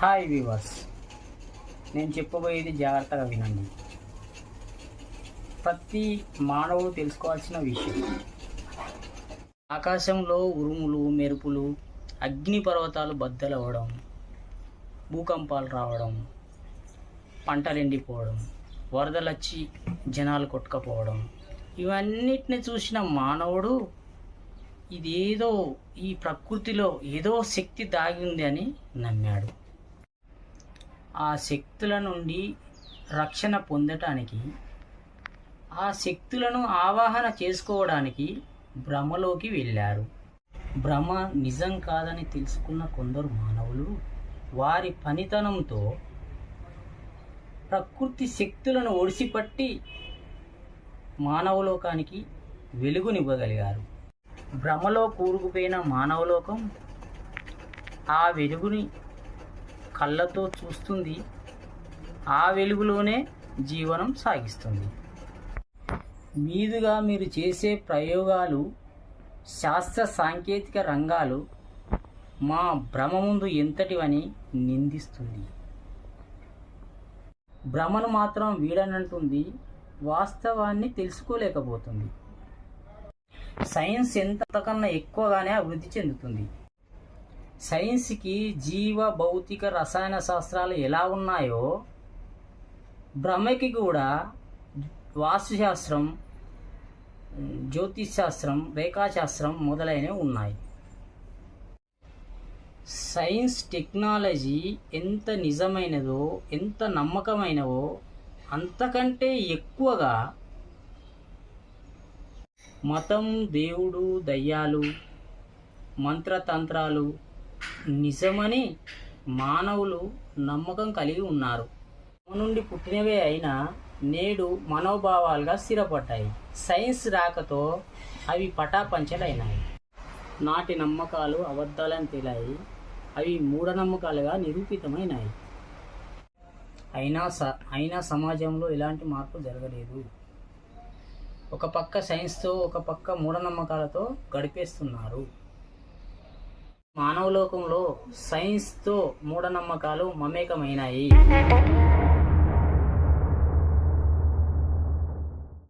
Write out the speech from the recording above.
Hi viewers నేను చెప్పబోయేది జాగ్రత్తగా వినండి. ప్రతి మానవుడు తెలుసుకోవాల్సిన విషయం. ఆకాశంలో ఉరుములు మెరుపులు అగ్ని పర్వతాలు బద్దలవ్వడం భూకంపాలు రావడం పంటలు ఎండిపోవడం వరదలు వచ్చి జనాలు కొట్టుకపోవడం ఇవన్నిటిని చూసిన మానవుడు ఇదేదో ఈ ప్రకృతిలో ఏదో శక్తి దాగి ఉంది అని నమ్మాడు. ఆ శక్తుల నుండి రక్షణ పొందటానికి ఆ శక్తులను ఆవాహన చేసుకోవడానికి భ్రమలోకి వెళ్ళారు. భ్రమ నిజం కాదని తెలుసుకున్న కొందరు మానవులు వారి పనితనంతో ప్రకృతి శక్తులను ఒడిసిపట్టి మానవలోకానికి వెలుగునివ్వగలిగారు. భ్రమలో కూరుకుపోయిన మానవలోకం ఆ వెలుగుని కళ్ళతో చూస్తుంది. ఆ వెలుగులోనే జీవనం సాగిస్తుంది. మీదుగా మీరు చేసే ప్రయోగాలు శాస్త్ర సాంకేతిక రంగాలు మా భ్రమ ముందు ఎంతటివని నిందిస్తుంది. భ్రమను మాత్రం వీడనంటుంది వాస్తవాన్ని తెలుసుకోలేకపోతుంది. సైన్స్ ఎంతకన్నా ఎక్కువగానే అభివృద్ధి చెందుతుంది. సైన్స్కి జీవ భౌతిక రసాయన శాస్త్రాలు ఎలా ఉన్నాయో బ్రహ్మకి కూడా వాస్తుశాస్త్రం జ్యోతిష్శాస్త్రం రేఖాశాస్త్రం మొదలైనవి ఉన్నాయి. సైన్స్ టెక్నాలజీ ఎంత నిజమైనదో ఎంత నమ్మకమైనవో అంతకంటే ఎక్కువగా మతం దేవుడు దయ్యాలు మంత్రతంత్రాలు నిజమని మానవులు నమ్మకం కలిగి ఉన్నారు. నుండి పుట్టినవే అయినా నేడు మనోభావాలుగా స్థిరపడ్డాయి. సైన్స్ రాకతో అవి పటాపంచలైనాయి. నాటి నమ్మకాలు అబద్ధాలని తేలాయి. అవి మూఢనమ్మకాలుగా నిరూపితమైనాయి. అయినా స అయినా సమాజంలో ఎలాంటి మార్పు జరగలేదు. ఒక పక్క సైన్స్తో ఒక పక్క మూఢనమ్మకాలతో గడిపేస్తున్నారు. మానవలోకంలో సైన్స్తో మూఢనమ్మకాలు మమేకమైనాయి.